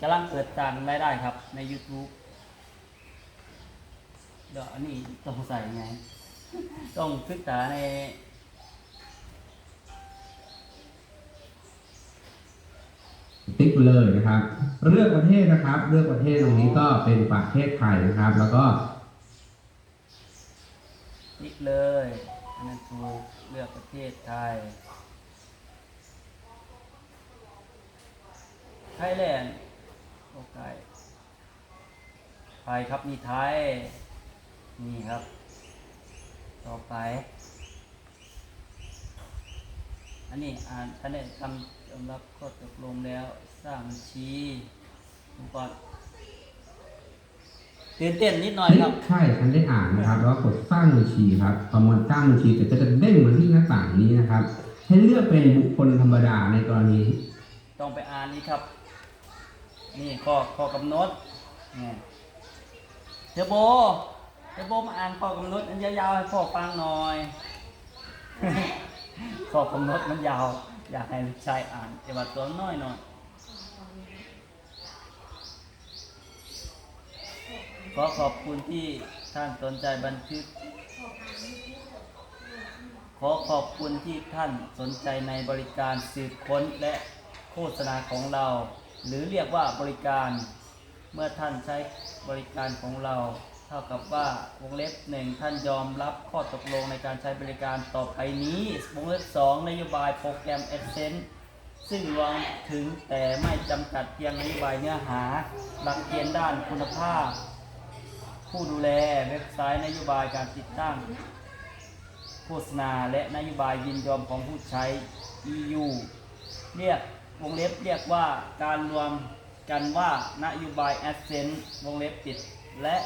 กำลังเปิดจานรายได้ครับ ใน YouTube เดี๋ยวอันนี้ต้องใส่ไง ต้องศึกษาใน ติ๊กไปเลยนะครับเลือกประเทศนะครับ เลือกประเทศตรงนี้ก็เป็นประเทศไทยนะครับ แล้วก็นิกเลยอันนั้นถูกเลือกประเทศไทย ไทยแลนด์ โอเคไทยครับมีไทยนี่ครับ ต่อไป อันนี้อ่านท่านได้ทำสำหรับข้อตกลงแล้ว สร้างบัญชีผมก่อนตื่นเต้นนิดหน่อยครับ ใช่ฉันได้อ่านนะครับ แล้วก็กดสร้างบัญชีครับพอมันสร้างบัญชีเสร็จก็จะเด้งมาที่หน้าต่างนี้นะครับ ให้เลือกเป็นบุคคลธรรมดาในกรณี ต้องไปอ่านนี่ครับ นี่ข้อข้อกำหนดนี่เทโบเทอร์โบมาอ่านข้อกำหนดอันยาวๆให้พ่อฟังหน่อย ข้อกำหนดมันยาว อยากให้ลูกชายอ่านแต่ว่าตัวน้อยหน่อยขอขอบคุณที่ท่านสนใจบันทึก ขอขอบคุณที่ท่านสนใจในบริการสืบค้นและโฆษณาของเรา หรือเรียกว่าบริการเมื่อท่านใช้บริการของเรา เท่ากับว่าวงเล็บหนึ่งท่านยอมรับข้อตกลงในการใช้บริการต่อไปนี้วงเล็บสองนโยบายโปรแกรม Adsense ซึ่งรวมถึงแต่ไม่จำกัดเพียงนโยบายเนื้อหา หลักเกณฑ์ด้านคุณภาพ ผู้ดูแลเว็บไซต์นโยบายการติดตั้งโฆษณาและนโยบายยินยอมของผู้ใช้ EU เรียก วงเล็บเรียกว่าการรวมกันว่านโยบาย Adsense วงเล็บปิด และ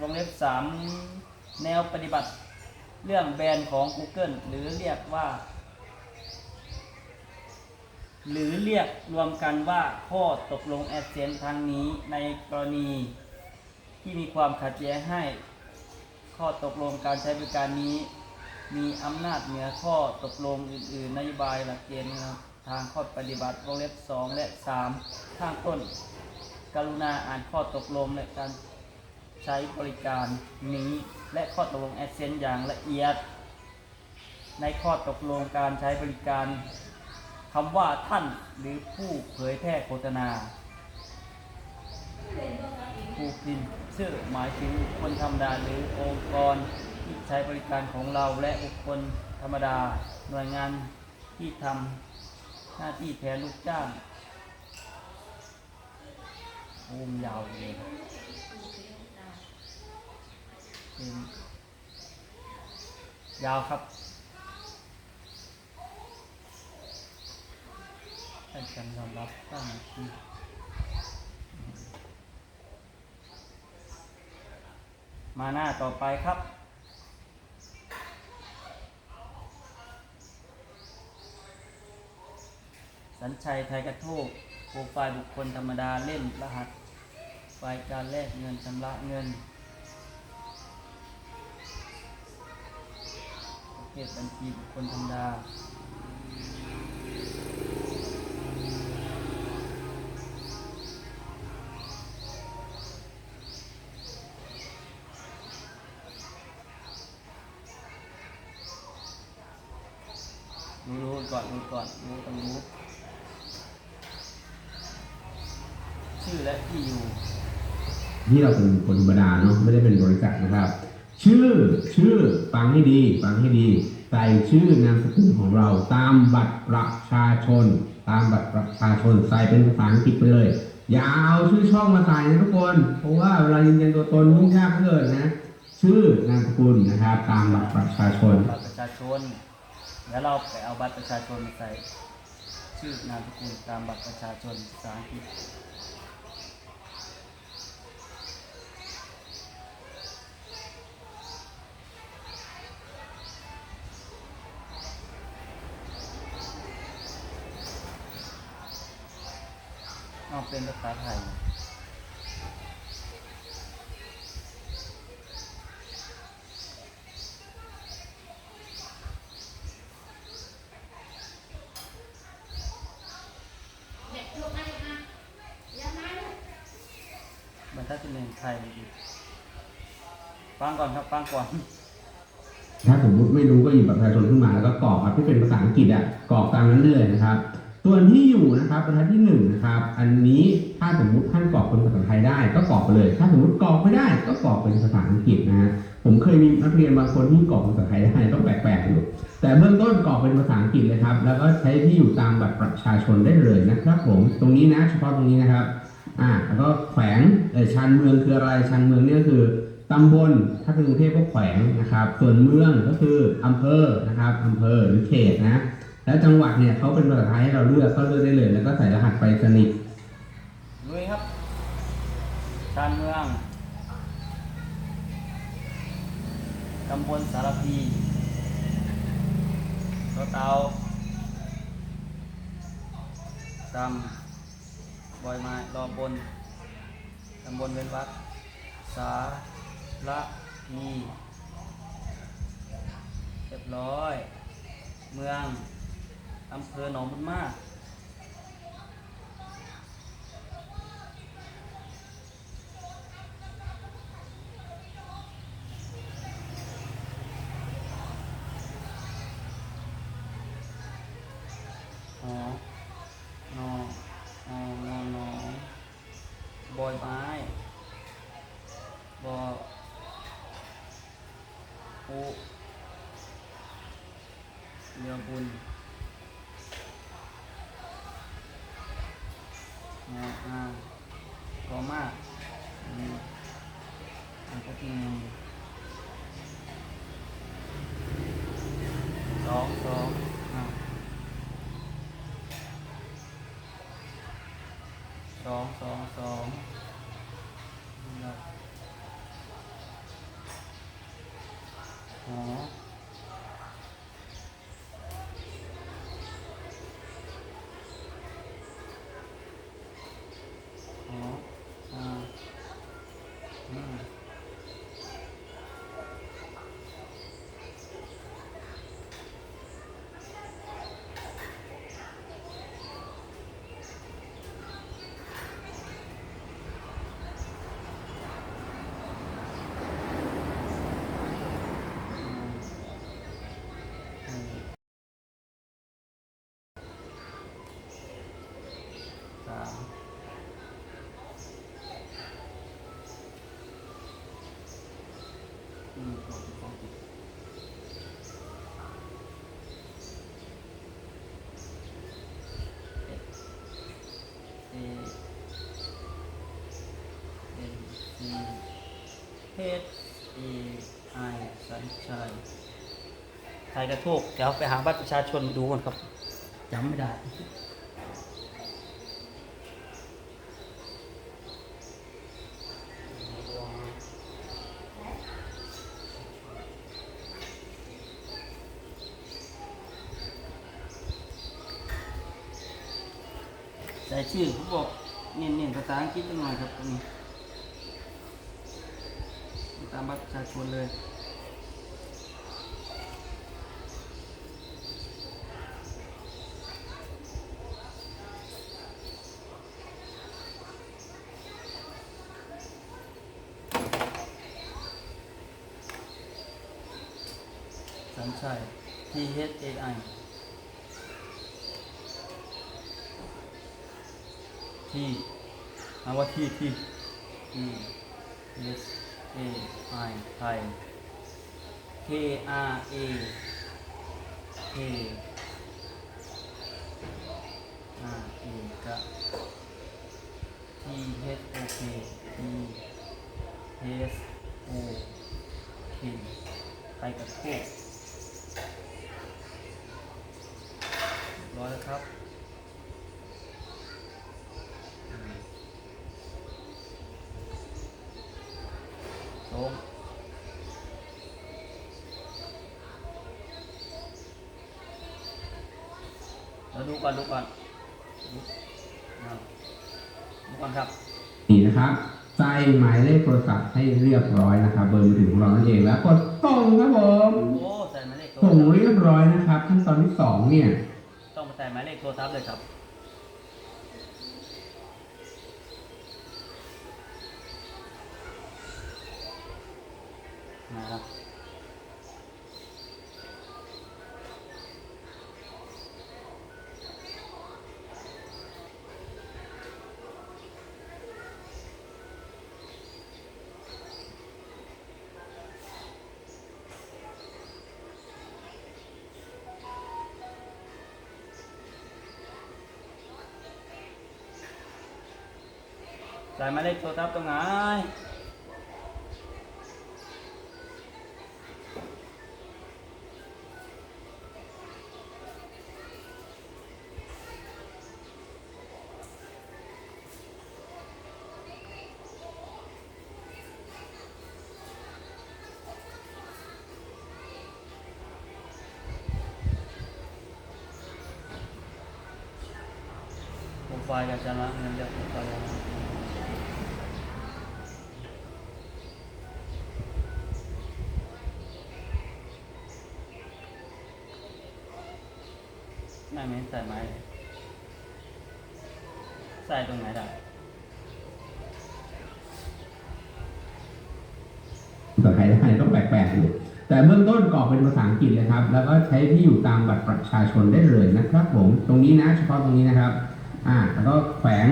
วงเล็บ 3 แนวปฏิบัติเรื่องแบรนด์ของ Google หรือเรียกว่า หรือเรียกรวมกันว่าข้อตกลง Adsense ทางนี้ในกรณีที่มีความขัดแย้งให้ ข้อตกลงการใช้บริการนี้ มีอำนาจเหนือข้อตกลงอื่น ๆ นโยบายหลักเกณฑ์นะครับ ทางข้อปฏิบัติวงเล็บ 2 และ 3 ข้างต้น กรุณาอ่านข้อตกลงและการใช้บริการนี้ และข้อตกลงแอดเซนต์อย่างละเอียด ในข้อตกลงการใช้บริการคำว่าท่านหรือผู้เผยแพร่โฆษณาผู้พิมพ์ชื่อหมายถึงบุคคลธรรมดาหรือองค์กรที่ใช้บริการของเราและบุคคลธรรมดา หน่วยงานที่ทำ หน้าที่แทนลูกจ้างโอ้มยาวเลยยาวครับให้การยอมรับตั้งที่มาหน้าต่อไปครับ สัญชัยไทยกระโทกโปรไฟล์บุคคลธรรมดาเล่นรหัส ไฟล์การแลกเงินชำระเงินประเภทบัญชีบุคคลธรรมดารู้รู้ก่อนรู้ก่อนรู้ต้องรู้ ชื่อและที่อยู่ที่เราเป็นบุคคลธรรมดาเนาะไม่ได้เป็นบริษัทนะครับ ชื่อชื่อฟังให้ดี ฟังให้ดี ใส่ชื่อนามสกุลของเราตามบัตรประชาชน ตามบัตรประชาชนใส่เป็นภาษาอังกฤษไปเลย อย่าเอาชื่อช่องมาใส่นะทุกคน เพราะว่าเวลายืนยันตัวตนยุ่งยากเหลือเกินนะ ชื่อนามสกุลนะครับ ตามบัตรประชาชน บัตรประชาชน แล้วเราไปเอาบัตรประชาชนมาใส่ ชื่อนามสกุลตามบัตรประชาชนภาษาอังกฤษ เอาเป็นภาษาไทยเด็กลูกมาลูกมาอย่ามาลูกทัดที่หนึ่งใครดีฟังก่อนครับฟังก่อนถ้าสมมติไม่รู้ก็หยิบบัตรประชาชนขึ้นมาแล้วก็กรอกครับที่เป็นภาษาอังกฤษอะกรอกตามนั้นเลยนะครับ ส่วนที่อยู่นะครับบรรทัดที่หนึ่งนะครับ อันนี้ถ้าสมมุติท่านกรอกเป็นภาษาไทยได้ก็กรอกไปเลย ถ้าสมมติกรอกไม่ได้ก็กรอกเป็นภาษาอังกฤษนะฮะผมเคยมีนักเรียนบางคนที่กรอกภาษาไทยได้ก็แปลกๆอยู่แต่เบื้องต้นกรอกเป็นภาษาอังกฤษเลยครับแล้วก็ใช้ที่อยู่ตามบัตรประชาชนได้เลยนะครับ ผมตรงนี้นะ เฉพาะตรงนี้นะครับอ่าแล้วก็แขวงเออชานเมืองคืออะไรชานเมืองเนี่ยก็คือตำบลถ้าเป็นกรุงเทพก็แขวงนะครับ ส่วนเมืองก็คืออำเภอนะครับอำเภอหรือเขตนะ แล้วจังหวัดเนี่ยเขาเป็นภาษาไทยให้เราเลือกก็เลือกได้เลยแล้วก็ใส่รหัสไปรษณีย์ลุยครับชานเมืองตำบลสารพีรถเตาตำบอยไม้รอบนตำบลเวนวัดสาระพีเรียบร้อย เมือง อำเภอหนองบุญมาก หอนอนอนอนอบอยไม้บออุเรือบุญงออาขอมากอืมอันก็ที่หนึ่งสองสองอ่า สองสองสองนะครับหอหออ่าอืมอืมสามอืมสองสองสิบเอ็ดเอเอ็นซี เฮดเอไอสัญชัยไทยกระโทกเดี๋ยวไปหาบัตรประชาชนดูก่อนครับจำไม่ได้ใส่ชื่อผมบอกเน้นๆภาษาอังกฤษหน่อยครับตรงนี้ ตามบัตรประชาชนเลยสัญชัย T H A I T หาว่าที่ที่ E S A I ไทย K R A K R A กะ T H O K T S O K ไทยกับโคก เราดูก่อนดูก่อนดูก่อนครับ นี่นะครับใส่หมายเลขโทรศัพท์ให้เรียบร้อยนะครับ เบอร์มือถือของเรานั่นเองแล้วกดส่งครับผมส่งเรียบร้อยนะครับขั้นตอนที่สองเนี่ยต้องใส่หมายเลขโทรศัพท์เลยครับ มาครับ ใส่หมายเลขโทรศัพท์ตรงไหนไฟล์กับชนะเงินเดือนโปรไฟล์กับชนะไม่ไม่ใส่ไม้เลยใส่ตรงไหนได้ ภาษาไทยได้ต้องแปลกๆอยู่แต่เบื้องต้นกรอกเป็นภาษาอังกฤษเลยครับ แล้วก็ใช้ที่อยู่ตามบัตรประชาชนได้เลยนะครับผม ตรงนี้นะเฉพาะตรงนี้นะครับ อ่า แล้วก็แขวง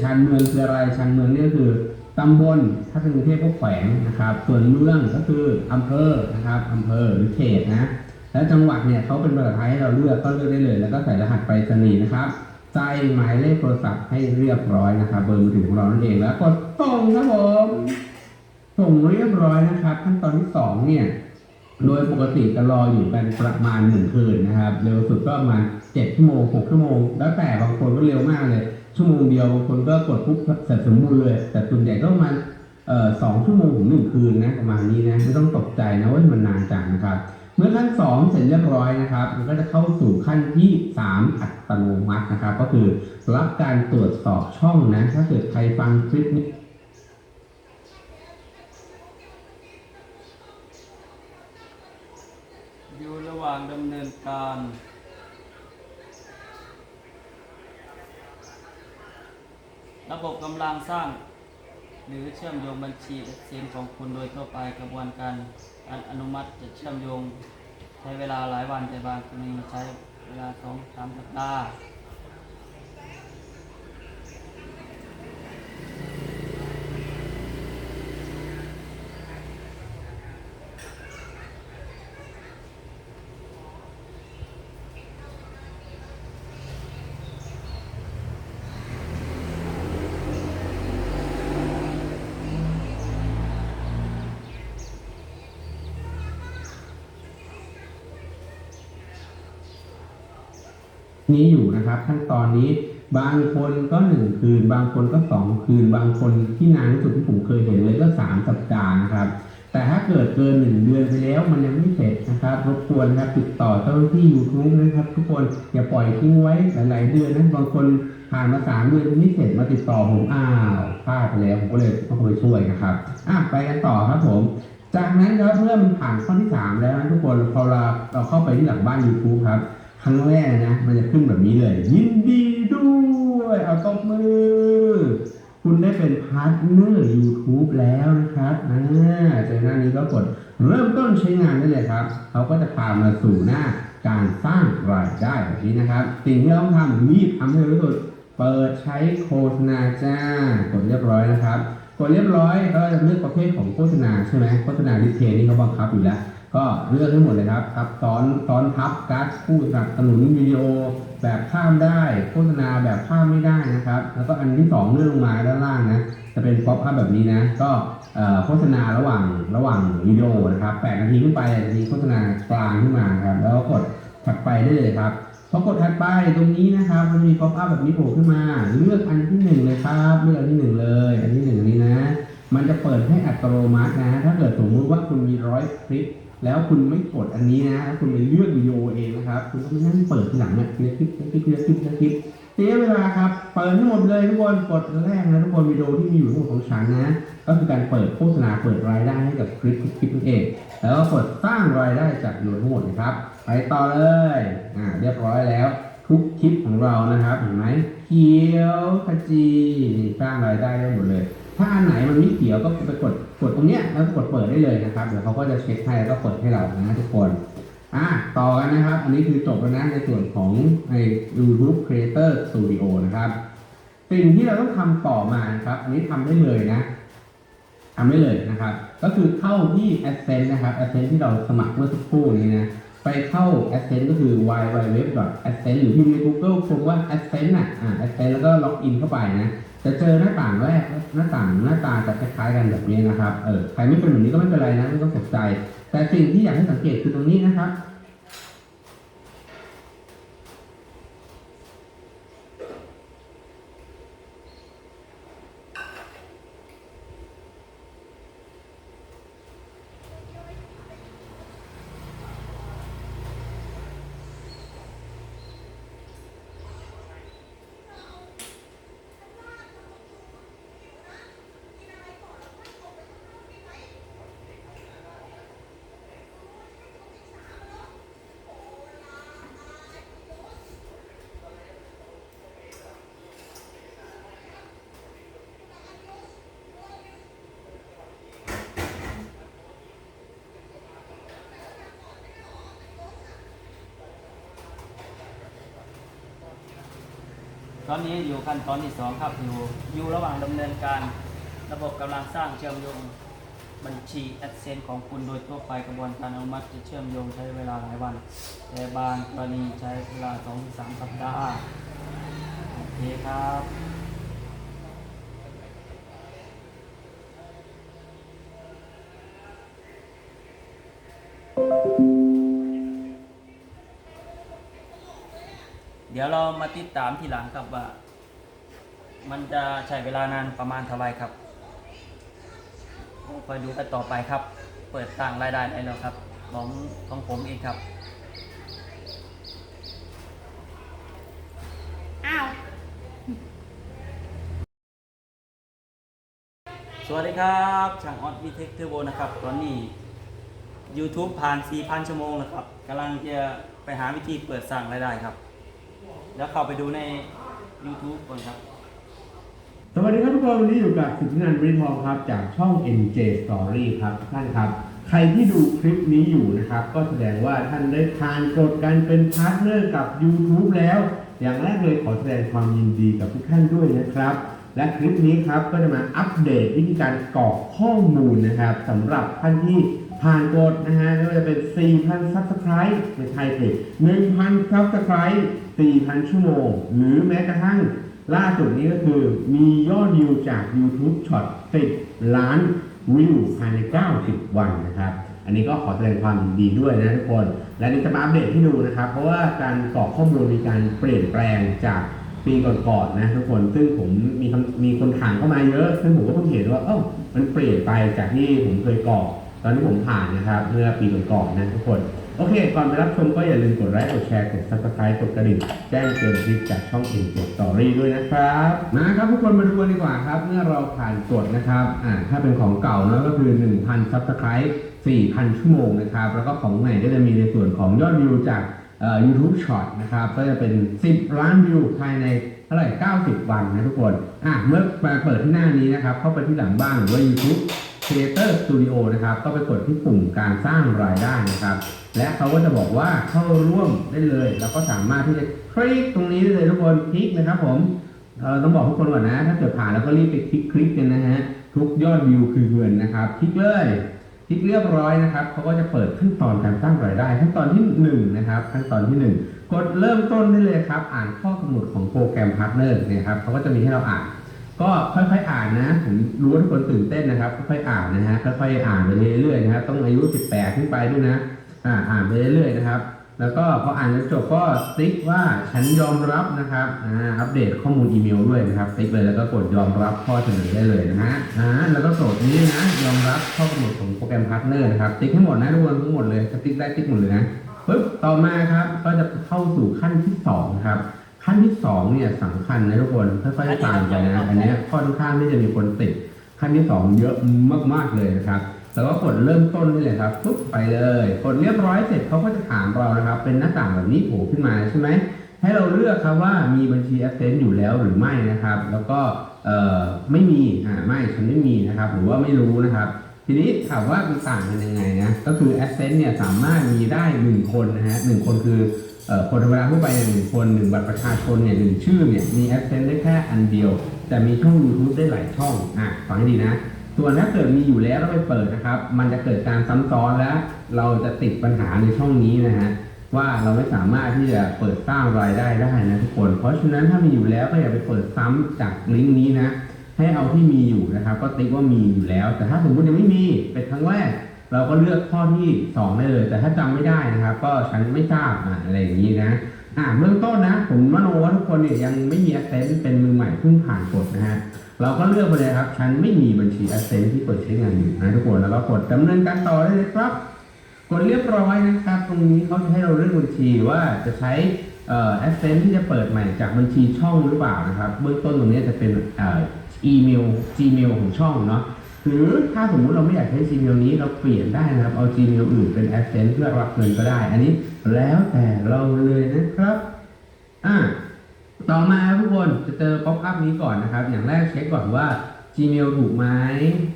ชานเมืองคืออะไรชานเมืองนี่ก็คือตำบลถ้าเป็นกรุงเทพก็แขวงนะครับ ส่วนเมืองก็คืออำเภอนะครับอำเภอหรือเขตนะ แล้วจังหวัดเนี่ยเขาเป็นภาษาไทยให้เราเลือกก็เลือกได้เลย แล้วก็ใส่รหัสไปรษณีย์นะครับใส่หมายเลขโทรศัพท์ให้เรียบร้อยนะครับ เบอร์มือถือของเรานั่นเองแล้วกดส่งครับผม ส่งเรียบร้อยนะครับ ขั้นตอนที่สองเนี่ย โดยปกติจะรออยู่กันประมาณหนึ่งคืนนะครับ เร็วสุดก็ประมาณเจ็ดชั่วโมงหกชั่วโมง แล้วแต่บางคนก็เร็วมากเลย ชั่วโมงเดียวบางคนก็กดปุ๊บเสร็จสมบูรณ์เลย แต่ส่วนใหญ่ก็ประมาณสองชั่วโมงถึงหนึ่งคืนนะประมาณนี้นะไม่ต้องตกใจนะว่ามันนานจังนะครับ เมื่อขั้นสองเสร็จเรียบร้อยนะครับ มันก็จะเข้าสู่ขั้นที่สามอัตโนมัตินะครับ ก็คือรับการตรวจสอบช่องนะ ถ้าเกิดใครฟังคลิปนี้ อยู่ระหว่างดำเนินการระบบกำลังสร้าง หรือเชื่อมโยงบัญชีเซ็นของคุณโดยทั่วไปกระบวนการการอนุมัติจะเชื่อมโยง ใช้เวลาหลายวันแต่บางกรณีใช้เวลาสองสามสัปดาห์ นี้อยู่นะครับ ขั้นตอนนี้บางคนก็หนึ่งคืน บางคนก็สองคืน บางคนที่นานที่สุดที่ผมเคยเห็นเลยก็สามสัปดาห์นะครับ แต่ถ้าเกิดเกินหนึ่งเดือนไปแล้วมันยังไม่เสร็จนะครับรบกวนนะครับติดต่อเจ้าหน้าที่ YouTube นะครับ ทุกคนอย่าปล่อยทิ้งไว้หลาย ๆ เดือนนะบางคนผ่านมาสามเดือนยังไม่เสร็จมาติดต่อผมอ้าวพลาดไปแล้วผมก็เลยต้องไปช่วยนะครับอะไปกันต่อครับผมจากนั้นครับเมื่อมันผ่านข้อที่สามแล้วนะทุกคนพอเราเราเข้าไปที่หลังบ้าน YouTube ครับ ครั้งแรกนะ มันจะขึ้นแบบนี้เลย ยินดีด้วย เอาตบมือ คุณได้เป็นพาร์ทเนอร์ YouTube แล้วนะครับอ่าเจอหน้านี้ก็กดเริ่มต้นใช้งานได้เลยครับ เขาก็จะพามาสู่หน้าการสร้างรายได้แบบนี้นะครับ สิ่งที่เราต้องทำรีบทำให้เร็วที่สุด เปิดใช้โฆษณาจ้ากดเรียบร้อยนะครับกดเรียบร้อยก็จะเลือกประเภทของโฆษณาใช่ไหมโฆษณาดิสเพย์นี่เขาบังคับอยู่แล้ว ก็เลือกให้งหมดเลยครับทับซ้อนซ้อนทับการ์ดผู้สนับสนุนวิดีโอแบบข้ามได้โฆษณาแบบข้ามไม่ได้นะครับ แล้วก็อันที่สองเลื่อนลงมาด้านล่างนะจะเป็นป๊อปอัพแบบนี้นะ ก็โฆษณาระหว่างระหว่างวิดีโอนะครับ8นาทีขึ้นไปจะมีโฆษณากลางขึ้นมาครับแล้วก็กดถัดไปได้เลยครับพอกดถัดไปตรงนี้นะครับ มันมีป๊อปอัพแบบนี้โผล่ขึ้นมา เลือกอันที่หนึ่งเลยครับเลือกอันที่หนึ่งเลย อันที่หนึ่งอันนี้นะ มันจะเปิดให้อัตโนมัตินะ ถ้าเกิดสมมุติว่าคุณมีร้อยคลิป แล้วคุณไม่กดอันนี้นะคุณไปเลือกวิดีโอเองนะครับ คุณก็ไปนั่งเปิดทีหลังเนี่ยคลิปคลิปคลิปคลิปคลิปคลิปเสียเวลาครับ เปิดทั้งหมดเลยทุกคน กดแรกนะทุกคนวิดีโอที่มีอยู่ทั้งหมดของฉันนะ ก็คือการเปิดโฆษณาเปิดรายได้ให้กับคลิปคลิปนั่นเอง แล้วก็กดสร้างรายได้จากวิดีโอทั้งหมดนะครับ ไปต่อเลย อ่าเรียบร้อยแล้ว ทุกคลิปของเรานะครับเห็นไหมเขียวขจีสร้างรายได้ได้หมดเลย ถ้าอันไหนมันไม่เขียวก็ไปกด ดตรงเนี้ยแล้วกดเปิดได้เลยนะครับ เดี๋ยวเขาก็จะเช็คให้แล้วก็เปิดให้เรานะทุกคนอะต่อกันนะครับ อันนี้คือจบแล้วนะในส่วนของไอ้ YouTube Creator Studio นะครับ สิ่งที่เราต้องทำต่อมาครับ อันนี้ทำได้เลยนะทำได้เลยนะครับ ก็คือเข้าที่ Ascend นะครับ Ascend ที่เราสมัครเมื่อสักครู่นี้นะ ไปเข้า Ascend ก็คือ www.ascend หรือพิมพ์ใน Google คงว่า Ascend น่ะอ่า Ascend แล้วก็ล็อกอินเข้าไปนะ จะเจอหน้าต่างแรกหน้าต่างหน้าตาจะคล้ายๆกันแบบนี้นะครับเออใครไม่เป็นแบบนี้ก็ไม่เป็นไรนะไม่ต้องตกใจ แต่สิ่งที่อยากให้สังเกตคือตรงนี้นะครับ ตอนนี้อยู่ขั้นตอนที่สองครับอยู่อยู่ระหว่างดำเนินการระบบกำลังสร้างเชื่อมโยงบัญชีแอดเซนของคุณโดยทั่วไปกระบวนการอนุมัติจะเชื่อมโยงใช้เวลาหลายวัน แต่บางกรณีใช้เวลา2-3สัปดาห์โอเคครับ เดี๋ยวเรามาติดตามทีหลังครับว่า มันจะใช้เวลานานประมาณเท่าไหรครับคอยดูกันต่อไปครับ เปิดต่างรายได้ได้แล้วครับ ของของผมเองครับ อ้าว สวัสดีครับช่างออดวีเทคเทอร์โบนะครับ ตอนนี้ YouTube ผ่าน 4,000 ชั่วโมงแล้วครับกำลังจะไปหาวิธีเปิดสร้างรายได้ครับ แล้วเข้าไปดูใน YouTube ก่อนครับ สวัสดีครับทุกคนวันนี้อยู่กับสุทธินันท์บริทองครับ จากช่อง NJ Story ครับทุกท่านครับ ใครที่ดูคลิปนี้อยู่นะครับ ก็แสดงว่าท่านได้ผ่านกฎการเป็นพาร์ทเนอร์กับ YouTube แล้ว อย่างแรกเลยขอแสดงความยินดีกับทุกท่านด้วยนะครับ และคลิปนี้ครับก็จะมาอัปเดตวิธีการกรอกข้อมูลนะครับสำหรับท่านที่ ผ่านกฎนะฮะไม่ว่าจะเป็น 4,000 Subscribe ไม่ใช่สิ1,000 Subscribe 4,000 ชั่วโมง หรือแม้กระทั่งล่าสุดนี้ก็คือมียอดวิวจาก YouTube Short 10 ล้านวิวภายใน 90 วันนะครับ อันนี้ก็ขอแสดงความดีด้วยนะทุกคน และนี่จะมาอัปเดตให้ดูนะครับ เพราะว่าการกรอกข้อมูลมีการเปลี่ยนแปลงจากปีก่อนๆนะทุกคน ซึ่งผมมีคำมีคนถามเข้ามาเยอะ ซึ่งผมก็เพิ่งเห็นว่า เอ้ามันเปลี่ยนไปจากที่ผมเคยกรอก ตอนที่ผมผ่านนะครับ เมื่อปีก่อนๆนะทุกคน โอเค ก่อนไปรับชมก็อย่าลืมกดไลค์ กดแชร์ กด subscribe กดกระดิ่ง แจ้งเตือนคลิปจากช่อง i n t e Story ด้วยนะครับ นะครับทุกคนมาดูกันดีกว่าครับ เมื่อเราผ่านกฎนะครับ อ่า ถ้าเป็นของเก่าเนอะก็คือ 1,000 subscribe 4,000 ชั่วโมงนะครับ แล้วก็ของใหม่ก็จะมีในส่วนของยอดวิวจากเอ่อ YouTube Short นะครับ ก็จะเป็น 10 ล้านวิวภายในเท่าไหร่ 90 วันนะทุกคน อะ เมื่อมาเปิดที่หน้านี้นะครับ เข้าไปที่หลังบ้านหรือว่า YouTube Creator Studio นะครับ ก็ไปกดที่ปุ่มการสร้างรายได้นะครับ และเขาก็จะบอกว่าเข้าร่วมได้เลย แล้วก็สามารถที่จะคลิกตรงนี้ได้เลยทุกคนคลิกนะครับผมเออต้องบอกทุกคนก่อนนะ ถ้าเกิดผ่านแล้วก็รีบไปคลิกคลิกกันนะฮะทุกยอดวิวคือเงินนะครับ คลิกเลยคลิกเรียบร้อยนะครับเขาก็จะเปิดขั้นตอนการสร้างรายได้ ขั้นตอนที่หนึ่งนะครับขั้นตอนที่หนึ่งกดเริ่มต้นได้เลยครับ อ่านข้อกำหนดของโปรแกรมพาร์ทเนอร์เนี่ยครับเขาก็จะมีให้เราอ่าน ก็ค่อยๆอ่านนะผมรู้ว่าทุกคนตื่นเต้นนะครับค่อยๆอ่านนะฮะค่อยๆอ่านไปเรื่อยๆนะครับต้องอายุ 18 ขึ้นไปด้วยนะอ่าอ่านไปเรื่อยๆนะครับ แล้วก็พออ่านจนจบก็ติ๊กว่าฉันยอมรับนะครับอ่าอัปเดตข้อมูลอีเมลด้วยนะครับติ๊กเลยแล้วก็กดยอมรับข้อเสนอได้เลยนะฮะอ่าแล้วก็กดนี้นะยอมรับข้อกำหนดของโปรแกรมพาร์ทเนอร์นะครับติ๊กให้หมดนะทุกคนทั้งหมดเลยติ๊กได้ติ๊กหมดเลยนะปึ๊บต่อมาครับก็จะเข้าสู่ขั้นที่สองครับ ขั้นที่สองเนี่ยสำคัญนะทุกคนค่อยๆตามไปนะ อันเนี้ยค่อนข้างที่จะมีคนติด ขั้นที่สองเยอะมากๆเลยนะครับแล้วก็กดเริ่มต้นนี่เลยครับปุ๊บไปเลยกดเรียบร้อยเสร็จเขาก็จะถามเรานะครับ เป็นหน้าต่างแบบนี้โผล่ขึ้นมาใช่ไหมให้เราเลือกครับว่ามีบัญชี Access อยู่แล้วหรือไม่นะครับ แล้วก็เอ่อไม่มีอ่าไม่ฉันไม่มีนะครับหรือว่าไม่รู้นะครับ ทีนี้ถามว่ามันต่างกันยังไงนะก็คือ Access เนี่ยสามารถมีได้หนึ่งคนนะฮะหนึ่งคนคือเอ่อ คนธรรมดาทั่วไปหนึ่งคนหนึ่งบัตรประชาชนเนี่ยหนึ่งชื่อเนี่ยมี Access ได้แค่อันเดียว แต่มีช่อง YouTube ได้หลายช่องอะฟังให้ดีนะส่วนถ้าเกิดมีอยู่แล้วแล้วไปเปิดนะครับ มันจะเกิดการซ้ำซ้อนและเราจะติดปัญหาในช่องนี้นะฮะว่าเราไม่สามารถที่จะเปิดสร้างรายได้ได้นะทุกคน เพราะฉะนั้นถ้ามีอยู่แล้วก็อย่าไปเปิดซ้ำจากลิงก์นี้นะให้เอาที่มีอยู่นะครับ ก็ติ๊กว่ามีอยู่แล้ว แต่ถ้าสมมติยังไม่มีเป็นครั้งแรก เราก็เลือกข้อที่สองได้เลย แต่ถ้าจำไม่ได้นะครับ ก็ฉันไม่ทราบอะอะไรอย่างนี้นะอ่าเบื้องต้นนะ ผมมโนว่าทุกคนเนี่ยยังไม่มี access เป็นมือใหม่เพิ่งผ่านกฎนะฮะเราก็เลือกไปเลยครับ ฉันไม่มีบัญชี access ที่เปิดใช้งานอยู่นะทุกคนแล้วก็กดดำเนินการต่อได้เลยครับ กดเรียบร้อยนะครับ ตรงนี้เขาจะให้เราเลือกบัญชีว่าจะใช้เอ่อ access ที่จะเปิดใหม่จากบัญชีช่องหรือเปล่านะครับ เบื้องต้นตรงนี้จะเป็นอีเมล Gmail ของช่องเนาะ หรือถ้าสมมุติเราไม่อยากใช้ Gmail นี้เราเปลี่ยนได้นะครับ เอา Gmail อื่นเป็น access เพื่อรับเงินก็ได้ อันนี้แล้วแต่เราเลยนะครับอ่าต่อมาทุกคนจะเจอป๊อปอัพนี้ก่อนนะครับ อย่างแรกเช็คก่อนว่า Gmail ถูกไหม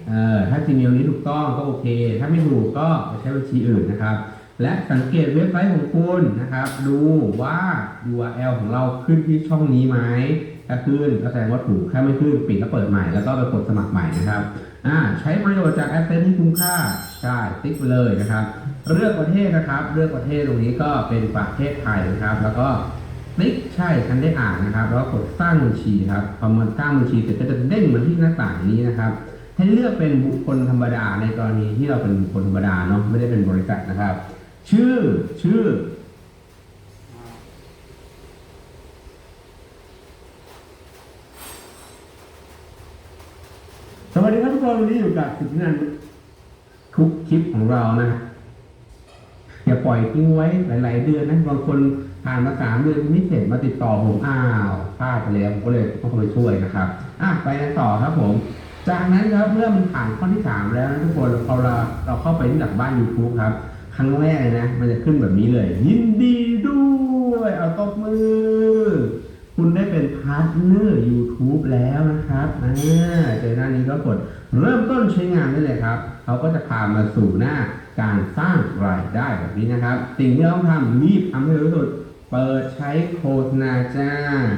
เอ่อถ้า Gmail นี้ถูกต้องก็โอเค ถ้าไม่ถูกก็ไปใช้บัญชีอื่นนะครับ และสังเกตเว็บไซต์ของคุณนะครับ ดูว่า URL ของเราขึ้นที่ช่องนี้ไหม ถ้าขึ้นก็แสดงว่าถูกถ้าไม่ขึ้นปิดแล้วเปิดใหม่แล้วก็ไปกดสมัครใหม่นะครับอ่าใช้ประโยชน์จากแอปเซนที่คุ้มค่าใช่ติ๊กไปเลยนะครับเลือกประเทศนะครับเลือกประเทศตรงนี้ก็เป็นประเทศไทยนะครับ แล้วก็ติ๊กใช่ฉันได้อ่านนะครับ แล้วกดสร้างบัญชีครับพอมันสร้างบัญชีเสร็จก็จะเด้งมาที่หน้าต่างนี้นะครับ ให้เลือกเป็นบุคคลธรรมดาในกรณีที่เราเป็นบุคคลธรรมดาเนาะไม่ได้เป็นบริษัทนะครับ ชื่อชื่อ วัสดีครับทุกคนวันนี้อยู่กับสิทธินันทุกคลิปของเรานะอย่าปล่อยทิ้งไว้หลาย ๆ เดือนนะบางคนผ่านมาสามเดือนไม่เสร็จมาติดต่อผมอ้าวพลาดไปแล้วผมก็เลยต้องเข้าไปช่วยนะครับอะไปกันต่อครับผม จากนั้นครับเมื่อมันผ่านข้อที่สามแล้วนะทุกคนพอเราเราเข้าไปที่หลักบ้าน YouTube ครับครั้งแรกเลยนะ มันจะขึ้นแบบนี้เลย ยินดีด้วยเอาตบมือ คุณได้เป็นพาร์ทเนอร์ YouTube แล้วนะครับอ่าเจอหน้านี้ก็กดเริ่มต้นใช้งานได้เลยครับ เขาก็จะพามาสู่หน้าการสร้างรายได้แบบนี้นะครับ สิ่งที่เราต้องทำรีบทำให้เร็วที่สุด เปิดใช้โฆษณาจ้า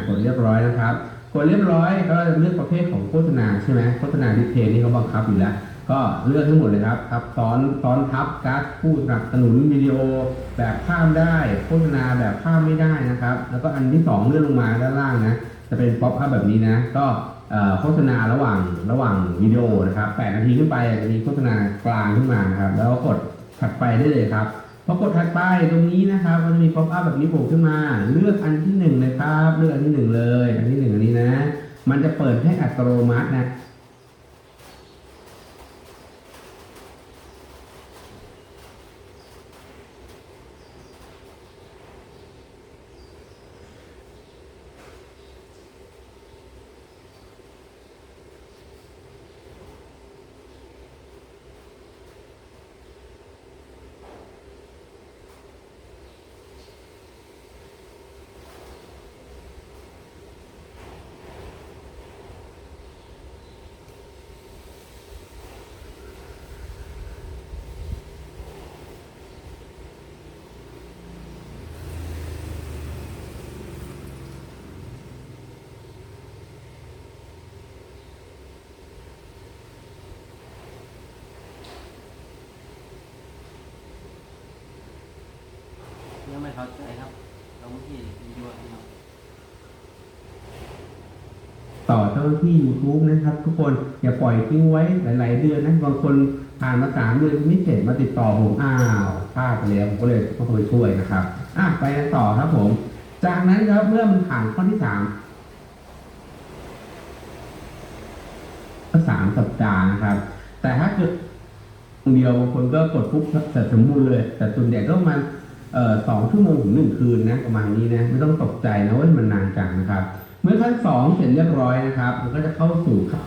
กดเรียบร้อยนะครับกดเรียบร้อยก็เลือกประเภทของโฆษณาใช่ไหมโฆษณาดิเทลนี่เขาบังคับอยู่แล้ว ก็เลือกทั้งหมดเลยครับทับซ้อนซ้อนทับการ์ดผู้สนับสนุนวิดีโอแบบข้ามได้โฆษณาแบบข้ามไม่ได้นะครับ แล้วก็อันที่สองเลื่อนลงมาด้านล่างนะจะเป็นป๊อปอัพแบบนี้นะ ก็โฆษณาระหว่างระหว่างวิดีโอนะครับ8นาทีขึ้นไปจะมีโฆษณากลางขึ้นมานะครับ แล้วก็กดถัดไปได้เลยครับพอกดถัดไปตรงนี้นะครับมันจะมีป๊อปอัพแบบนี้โผล่ขึ้นมา เลือกอันที่หนึ่งเลยครับ เลือกอันที่หนึ่งเลย อันที่หนึ่งอันนี้นะ มันจะเปิดให้อัตโนมัตินะ ยังไม่เข้าใจครับลงที่วิดีโอที่เรา ต่อเจ้าหน้าที่ YouTube นะครับ ทุกคนอย่าปล่อยทิ้งไว้หลาย ๆ เดือนนะบางคนผ่านมาสามเดือนไม่เสร็จมาติดต่อผมอ้าวพลาดไปแล้วผมก็เลยต้องเขาไปช่วยนะครับอะไปกันต่อครับผม จากนั้นครับเมื่อมันผ่านข้อที่สามก็สามสัปดาห์นะครับ แต่ถ้าเกิดเดียวบางคนก็กดปุ๊บเสร็จสมบูรณ์เลย แต่ส่วนใหญ่ก็มาณเอ่อสองชั่วโมงถึงหนึ่งคืนนะประมาณนี้นะ ไม่ต้องตกใจนะว่ามันนานจังนะครับ เมื่อขั้นสองเสร็จเรียบร้อยนะครับมันก็จะเข้าสู่ขั้น